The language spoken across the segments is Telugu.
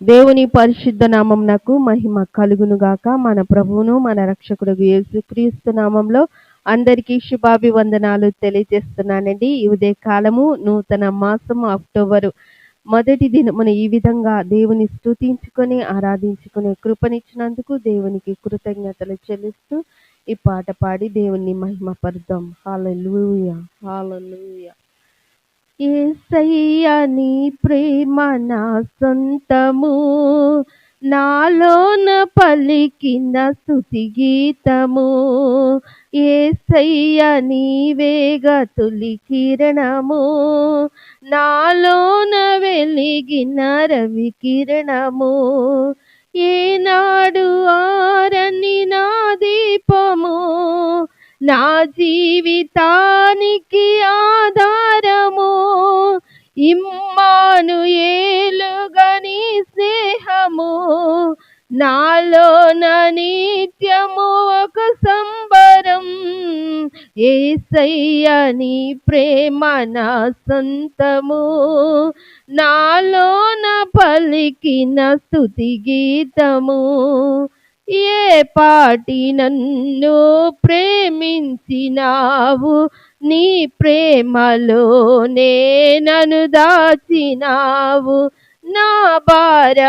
దేవుని పరిశుద్ధ నామంనకు మహిమ కలుగును గాక మన ప్రభువును మన రక్షకుడు యేసుక్రీస్తు నామంలో అందరికీ శుభాభివందనాలు తెలియజేస్తున్నానండి. ఈ ఉదయ కాలము నూతన మాసము అక్టోబరు మొదటి దినమున ఈ విధంగా దేవుని స్తుతించుకొని ఆరాధించుకునే కృపనిచ్చినందుకు దేవునికి కృతజ్ఞతలు చెల్లిస్తూ ఈ పాట పాడి దేవుని మహిమపరుద్దాం. హాలూయ హాలూయ ఏసయ్య నీ ప్రేమ నా సొంతము. నాలోన పలికిన స్తుతి గీతము. ఏసయ్య నీవేగ తొలి కిరణము. నాలోన వెలిగిన రవి కిరణము. ఏనాడు ఆరని నా దీపము. నా జీవితానికి ఏసయ్య నీ ప్రేమ నా సొంతము. నాలోన పలికిన స్థుతి గీతము. ఏ పాటి నన్ను ప్రేమించినావు? నీ ప్రేమలోనే నన్ను దాచినావు. నా భారమంతాను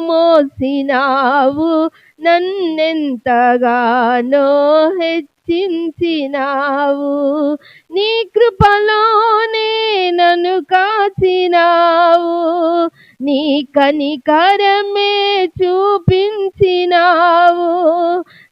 మోసినావు. నన్నెంతగానో హెచ్చించినావు నీ కృపలోనే నన్ను కాచినావు. నీ కనికరమే చూపించినావు.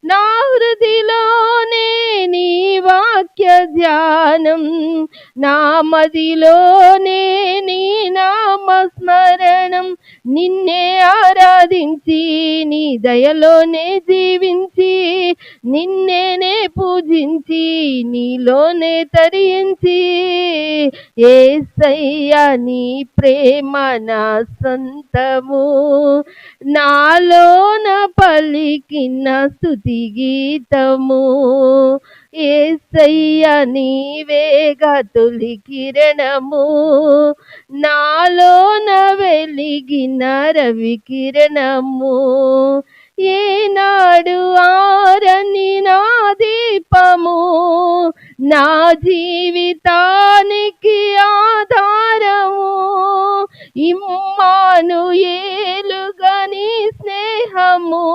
నా హృదిలోనే నీ వాక్య ధ్యానం. నా మదిలోనే నీ నామస్మరణం. నిన్నే ఆరాధించి నీ దయలోనే జీవించి నిన్నేనే పూజించి నీలోనే తరించి ఏసయ్య నీ ప్రేమ నా సంతము. నాలోన పలికిన స్థుతి గీతము. ఏసయ్య నీవేగ తొలి కిరణము. నాలోన వెలిగిన రవి కిరణము. ఏనాడు ఆరని నా దీపము నా జీవితానికి ఆధారము. ఇమ్మాను ఏలుగని స్నేహము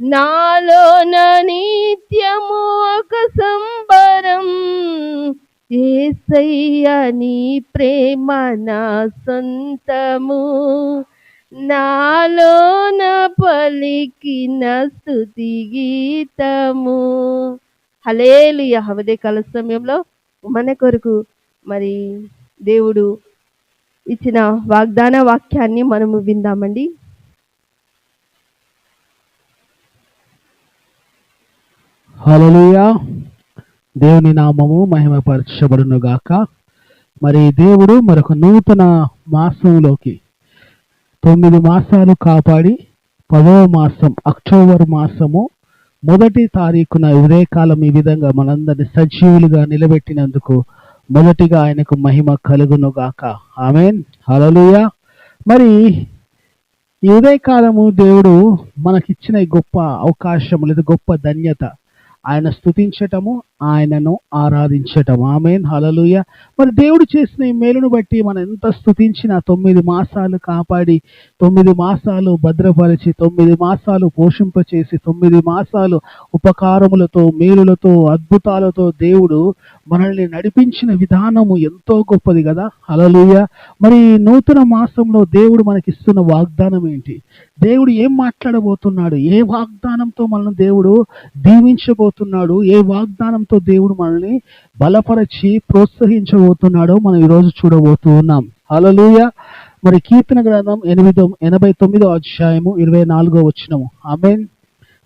నాలోన నిత్యము ఒక సంబరం. ఏసయ్య నీ ప్రేమ నా సొంతము. నాలోన పలికిన స్థుతి గీతము. హలేలు హవదే కాల సమయంలో మన కొరకు మరి దేవుడు ఇచ్చిన వాగ్దాన వాక్యాన్ని మనము విందామండి. హలలుయా దేవుని నామము మహిమపరచబడును గాక మరి దేవుడు మరొక నూతన మాసంలోకి తొమ్మిది మాసాలు కాపాడి పదవ మాసం అక్టోబర్ మాసము మొదటి తారీఖున ఉదయకాలం ఈ విధంగా మనందరిని సజీవులుగా నిలబెట్టినందుకు మొదటిగా ఆయనకు మహిమ కలుగును గాక ఆమెన్. హల్లెలూయా. మరి ఈ ఉదయకాలము దేవుడు మనకిచ్చిన గొప్ప అవకాశము లేదా గొప్ప ధన్యత ఆయన స్థుతించటము ఆయనను ఆరాధించటము. ఆమెన్. హలలుయ మరి దేవుడు చేసిన ఈ మేలును బట్టి మనం ఎంత స్తుతించిన తొమ్మిది మాసాలు కాపాడి తొమ్మిది మాసాలు భద్రపరిచి తొమ్మిది మాసాలు పోషింపచేసి తొమ్మిది మాసాలు ఉపకారములతో మేలులతో అద్భుతాలతో దేవుడు మనల్ని నడిపించిన విధానము ఎంతో గొప్పది కదా? అలలుయ మరి నూతన మాసంలో దేవుడు మనకిస్తున్న వాగ్దానం ఏంటి? దేవుడు ఏం మాట్లాడబోతున్నాడు? ఏ వాగ్దానంతో మనల్ని దేవుడు దీవించబోతున్నాడు? ఏ వాగ్దానంతో దేవుడు మనల్ని బలపరచి ప్రోత్సహించబోతున్నాడో మనం ఈరోజు చూడబోతూ ఉన్నాం. అలలుయ మరి కీర్తన గ్రంథం ఎనిమిదో ఎనభై తొమ్మిదో అధ్యాయము ఇరవై నాలుగో వచ్చినము ఆమె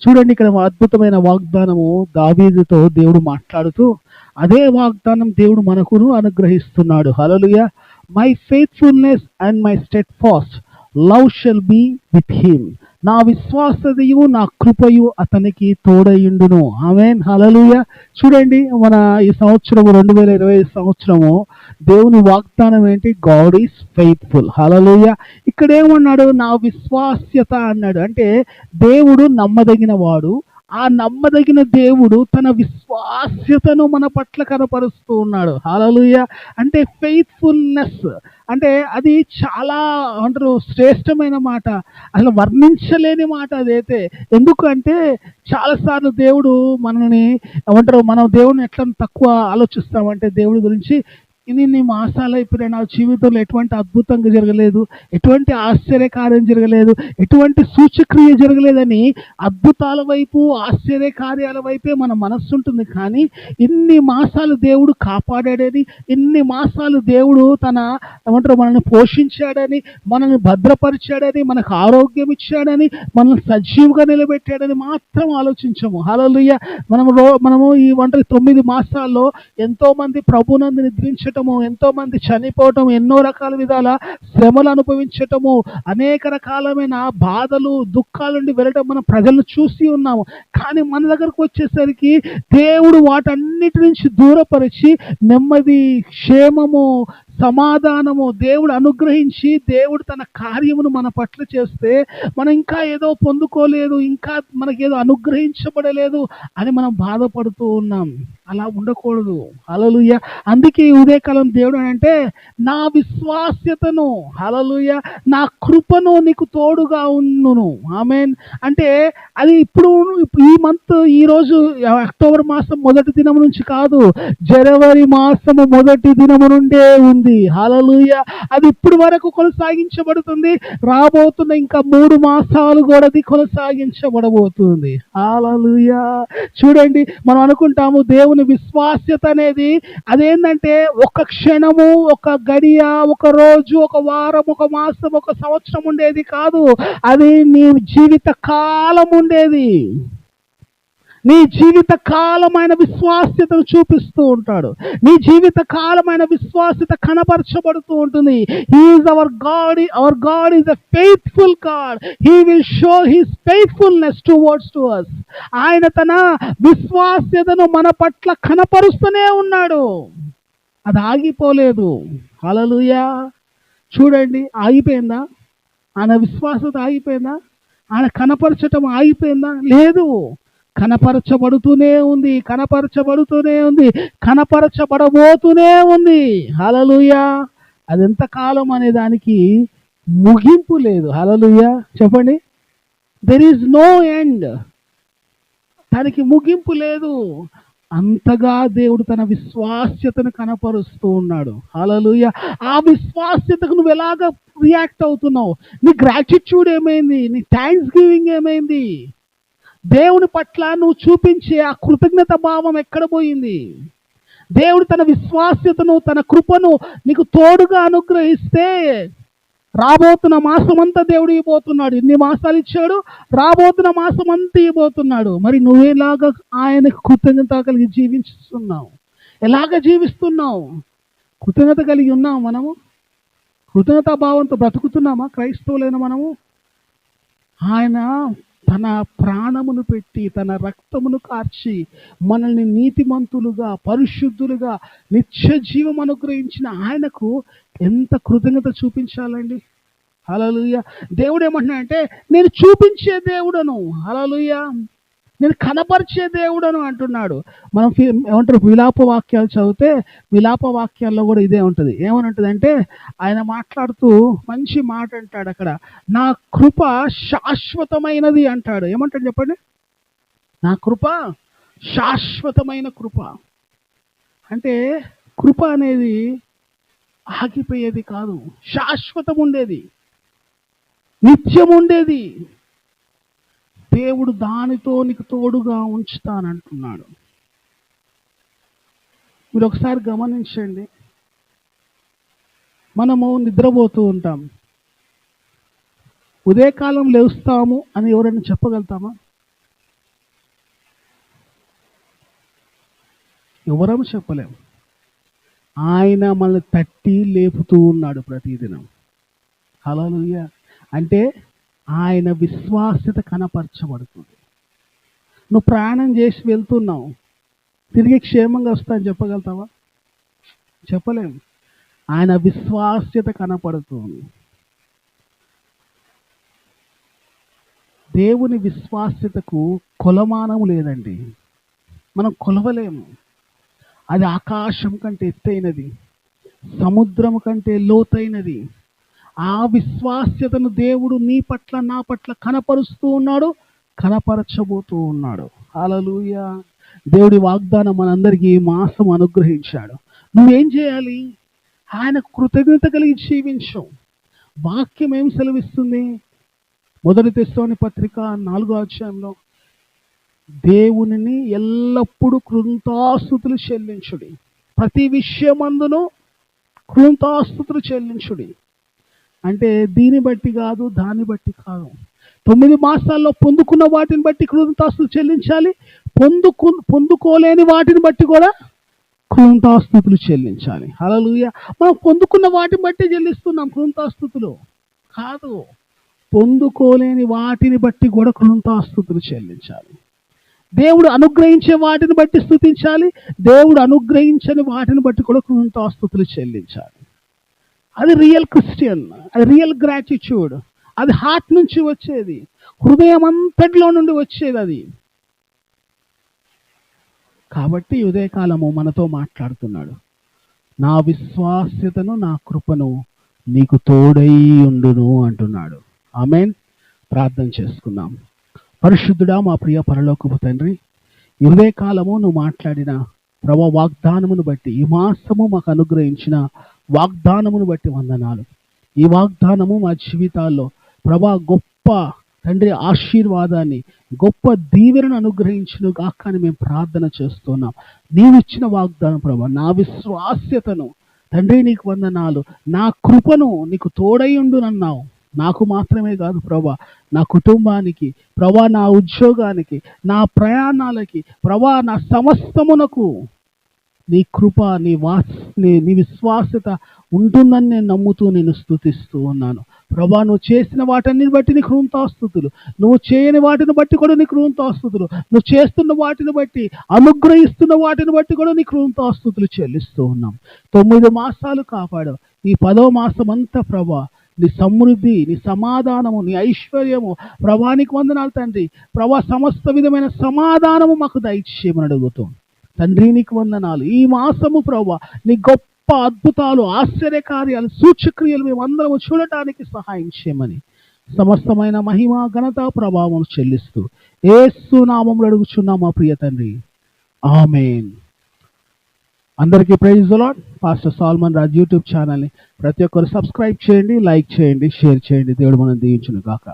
చూడండి ఇక్కడ అద్భుతమైన వాగ్దానము దావీదుతో దేవుడు మాట్లాడుతూ అదే వాగ్దానం దేవుడు మనకును అనుగ్రహిస్తున్నాడు. Hallelujah my faithfulness and my steadfast love shall be with him నా విశ్వాసతయు నా కృపయు అతనికి తోడయుండును. ఆమెన్ హలలుయ చూడండి మన ఈ సంవత్సరము రెండు వేల ఇరవై సంవత్సరము దేవుని వాగ్దానం ఏంటి? గాడ్ ఈస్ ఫెయిత్ఫుల్ హలలుయ ఇక్కడ ఏమన్నాడు నా విశ్వాస్యత అన్నాడు. అంటే దేవుడు నమ్మదగిన వాడు ఆ నమ్మదగిన దేవుడు తన విశ్వాస్యతను మన పట్ల కనపరుస్తూ ఉన్నాడు. హాలలుయ అంటే ఫెయిత్ఫుల్నెస్ అంటే అది చాలా అంటారు శ్రేష్టమైన మాట. అసలు వర్ణించలేని మాట అదైతే. ఎందుకంటే చాలాసార్లు దేవుడు మనల్ని ఏమంటారు మనం దేవుడిని ఎట్లా తక్కువ ఆలోచిస్తామంటే దేవుడి గురించి ఇన్ని మాసాలు అయిపోయినా నా జీవితంలో ఎటువంటి అద్భుతంగా జరగలేదు. ఎటువంటి ఆశ్చర్యకార్యం జరగలేదు. ఎటువంటి సూచక్రియ జరగలేదని అద్భుతాల వైపు ఆశ్చర్యకార్యాల వైపే మన మనస్సు ఉంటుంది. కానీ ఇన్ని మాసాలు దేవుడు కాపాడాడని ఇన్ని మాసాలు దేవుడు తన ఏమంటారు మనల్ని పోషించాడని మనల్ని భద్రపరిచాడని మనకు ఆరోగ్యం ఇచ్చాడని మనల్ని సజీవుగా నిలబెట్టాడని మాత్రం ఆలోచించము. హలలుయ్య మనము రో మనము ఈ వంట తొమ్మిది మాసాల్లో ఎంతోమంది ప్రభునందు నిద్రించటము ఎంతో మంది చనిపోవటం ఎన్నో రకాల విధాల శ్రమలు అనుభవించటము అనేక రకాలమైన బాధలు దుఃఖాల నుండి వెళ్ళటం మనం ప్రజలను చూసి ఉన్నాము. కానీ మన దగ్గరకు వచ్చేసరికి దేవుడు వాటన్నిటి నుంచి దూరపరిచి నెమ్మది క్షేమము సమాధానము దేవుడు అనుగ్రహించి దేవుడు తన కార్యమును మన పట్ల చేస్తే మనం ఇంకా ఏదో పొందుకోలేదు ఇంకా మనకేదో అనుగ్రహించబడలేదు అని మనం బాధపడుతూ ఉన్నాం. అలా ఉండకూడదు. హలలుయ అందుకే ఈ ఉదయకాలం దేవుడు అని అంటే నా విశ్వాస్యతను హలలుయ నా కృపను నీకు తోడుగా ఉన్నును ఆమెన్. అంటే అది ఇప్పుడు ఈ మంత్ ఈ రోజు అక్టోబర్ మాసం మొదటి దినం నుంచి కాదు జనవరి మాసము మొదటి దినము నుండే ఉంది. హలలుయ అది ఇప్పుడు వరకు కొనసాగించబడుతుంది. రాబోతున్న ఇంకా మూడు మాసాలు కూడా అది కొనసాగించబడబోతుంది. హలలుయ చూడండి మనం అనుకుంటాము దేవుని విశ్వాస్యత అనేది అదేంటంటే ఒక క్షణము ఒక గడియ ఒక రోజు ఒక వారం ఒక మాసం ఒక సంవత్సరం ఉండేది కాదు. అది నీ జీవిత కాలం ఉండేది. నీ జీవిత కాలమైన విశ్వాస్యతను చూపిస్తూ ఉంటాడు. నీ జీవిత కాలమైన విశ్వాస్యత కనపరచబడుతూ ఉంటుంది. He is our God our God is a faithful God he will show his faithfulness towards to us ఆయన తన విశ్వాస్యతను మన పట్ల కనపరుస్తూనే ఉన్నాడు. అది ఆగిపోలేదు. అలలుయా చూడండి ఆగిపోయిందా? ఆయన విశ్వాసత ఆగిపోయిందా? ఆయన కనపరచటం ఆగిపోయిందా? లేదు. కనపరచబడుతూనే ఉంది కనపరచబడుతూనే ఉంది కనపరచబడబోతూనే ఉంది. హలలుయా అది ఎంతకాలం అనే దానికి ముగింపు లేదు. హలలుయా చెప్పండి. దెర్ ఈజ్ నో ఎండ్ దానికి ముగింపు లేదు. అంతగా దేవుడు తన విశ్వాస్యతను కనపరుస్తూ ఉన్నాడు. హలలుయ ఆ విశ్వాస్యతకు నువ్వు ఎలాగ రియాక్ట్ అవుతున్నావు? నీ గ్రాటిట్యూడ్ ఏమైంది? నీ థ్యాంక్స్ గివింగ్ ఏమైంది? దేవుని పట్ల నువ్వు చూపించే ఆ కృతజ్ఞత భావం ఎక్కడ పోయింది? దేవుడు తన విశ్వాస్యతను తన కృపను నీకు తోడుగా అనుగ్రహిస్తే రాబోతున్న మాసం అంతా దేవుడు ఇవ్వబోతున్నాడు. ఇన్ని మాసాలు ఇచ్చాడు రాబోతున్న మాసం అంతా ఇవ్వబోతున్నాడు. మరి నువ్వేలాగా ఆయనకు కృతజ్ఞత కలిగి జీవిస్తున్నావు ఎలాగ జీవిస్తున్నావు? కృతజ్ఞత కలిగి ఉన్నాం మనము? కృతజ్ఞతా భావంతో బ్రతుకుతున్నామా? క్రైస్తవులైన మనము? ఆయన తన ప్రాణమును పెట్టి తన రక్తమును కార్చి మనల్ని నీతిమంతులుగా పరిశుద్ధులుగా నిత్య జీవం అనుగ్రహించిన ఆయనకు ఎంత కృతజ్ఞత చూపించాలండి. హలలుయ దేవుడు ఏమంటున్నాడంటే నేను చూపించే దేవుడను. హలలుయ నేను కనపరిచే దేవుడను అంటున్నాడు. మనం ఫి- ఏమంటారు? విలాప వాక్యాలు చదివితే విలాప వాక్యాల్లో కూడా ఇదే ఉంటుంది. ఏమని ఉంటుంది అంటే ఆయన మాట్లాడుతూ మంచి మాట అంటాడు అక్కడ. నా కృప శాశ్వతమైనది అంటాడు. ఏమంటాడు చెప్పండి? నా కృప శాశ్వతమైన కృప. అంటే కృప అనేది ఆగిపోయేది కాదు. శాశ్వతం ఉండేది నిత్యం ఉండేది దేవుడు దానితో నీకు తోడుగా ఉంచుతానంటున్నాడు. మీరు ఒకసారి గమనించండి. మనము నిద్రపోతూ ఉంటాం. ఉదయకాలం లేస్తాము అని ఎవరైనా చెప్పగలుగుతామా? ఎవరము చెప్పలేం. ఆయన మనల్ని తట్టి లేపుతూ ఉన్నాడు ప్రతిదినం. హల్లెలూయా. అంటే ఆయన విశ్వాస్యత కనపరచబడుతుంది. నువ్వు ప్రయాణం చేసి వెళ్తున్నావు. తిరిగి క్షేమంగా వస్తా అని చెప్పగలుగుతావా? చెప్పలేము. ఆయన విశ్వాస్యత కనపడుతుంది. దేవుని విశ్వాస్యతకు కొలమానం లేదండి. మనం కొలవలేము. అది ఆకాశం కంటే ఎత్తైనది సముద్రం కంటే లోతైనది ఆ విశ్వాస్యతను దేవుడు నీ పట్ల నా పట్ల కనపరుస్తూ ఉన్నాడు కనపరచబోతూ ఉన్నాడు. అలలుయ దేవుడి వాగ్దానం మనందరికీ ఈ మాసం అనుగ్రహించాడు. నువ్వేం చేయాలి? ఆయన కృతజ్ఞత కలిగి జీవించు. వాక్యం ఏం సెలవిస్తుంది? మొదటి తెస్తోని పత్రిక నాలుగో అధ్యాయంలో దేవునిని ఎల్లప్పుడూ కృంతాస్తుతులు చెల్లించుడి. ప్రతి విషయమందును కృంతాస్తుతులు చెల్లించుడి. అంటే దీన్ని బట్టి కాదు దాన్ని బట్టి కాదు. తొమ్మిది మాసాల్లో పొందుకున్న వాటిని బట్టి కృంతాస్తులు చెల్లించాలి. పొందుకు పొందుకోలేని వాటిని బట్టి కూడా కృంతాస్తుతులు చెల్లించాలి. హల్లెలూయా. మనం పొందుకున్న వాటిని బట్టి చెల్లిస్తున్నాం కృంతాస్తుతులు కాదు పొందుకోలేని వాటిని బట్టి కూడా కృంతాస్తుతులు చెల్లించాలి. దేవుడు అనుగ్రహించే వాటిని బట్టి స్థుతించాలి దేవుడు అనుగ్రహించని వాటిని బట్టి కూడా కృంతాస్తుతులు చెల్లించాలి. అది రియల్ క్రిస్టియన్ అది రియల్ గ్రాటిట్యూడ్ అది హార్ట్ నుంచి వచ్చేది. హృదయం అంతటిలో నుండి వచ్చేది అది. కాబట్టి ఉదయకాలము మనతో మాట్లాడుతున్నాడు. నా విశ్వాస్యతను నా కృపను నీకు తోడై ఉండును అంటున్నాడు. ఆమెన్. ప్రార్థన చేసుకుందాం. పరిశుద్ధుడా మా ప్రియ పరలోకపు తండ్రి ఉదయకాలము నువ్వు మాట్లాడిన ప్రభా వాగ్దానమును బట్టి ఈ మాసము మాకు అనుగ్రహించిన వాగ్దానమును బట్టి వందనాలు. ఈ వాగ్దానము మా జీవితాల్లో ప్రభా గొప్ప తండ్రి ఆశీర్వాదాన్ని గొప్ప దీవెనను అనుగ్రహించిన కాక అని మేము ప్రార్థన చేస్తున్నాం. నీవిచ్చిన వాగ్దానం ప్రభా నా విశ్వాస్యతను. తండ్రి నీకు వందనాలు. నా కృపను నీకు తోడై ఉండునన్నావు. నాకు మాత్రమే కాదు ప్రభా నా కుటుంబానికి ప్రభా నా ఉద్యోగానికి నా ప్రయాణాలకి ప్రభా నా సమస్తమునకు నీ కృప నీ వాస్ నీ విశ్వాసత ఉంటుందని నేను నమ్ముతూ నేను స్థుతిస్తూ ఉన్నాను. ప్రభా నువ్వు చేసిన వాటిని బట్టి నీకు కృంతాస్తుతులు. నువ్వు చేయని వాటిని బట్టి కూడా నీకు కృంతాస్తుతులు. నువ్వు చేస్తున్న వాటిని బట్టి అనుగ్రహిస్తున్న వాటిని బట్టి కూడా నీకు కృంతాస్తుతులు చెల్లిస్తూ ఉన్నాం. తొమ్మిది మాసాలు కాపాడు ఈ పదో మాసం అంతా ప్రభా నీ సమృద్ధి నీ సమాధానము నీ ఐశ్వర్యము ప్రభానికి వందనాలు తండ్రి. ప్రభా సమస్త విధమైన సమాధానము మాకు దయచేయమని అడుగుతుంది తండ్రి నీకు వందనాలు. ఈ మాసము ప్రభా నీ గొప్ప అద్భుతాలు ఆశ్చర్యకార్యాలు సూచక్రియలు మేము అందరము చూడటానికి సహాయం చేయమని సమస్తమైన మహిమ ఘనత ప్రభావం చెల్లిస్తూ ఏసు నామంలో అడుగుచున్నాం మా ప్రియ తండ్రి. ఆమెన్. అందరికీ praise Lord pastor Solomon Raj YouTube ఛానల్ని ప్రతి ఒక్కరు సబ్స్క్రైబ్ చేయండి లైక్ చేయండి షేర్ చేయండి. దేవుడు మనం దీవించును గాక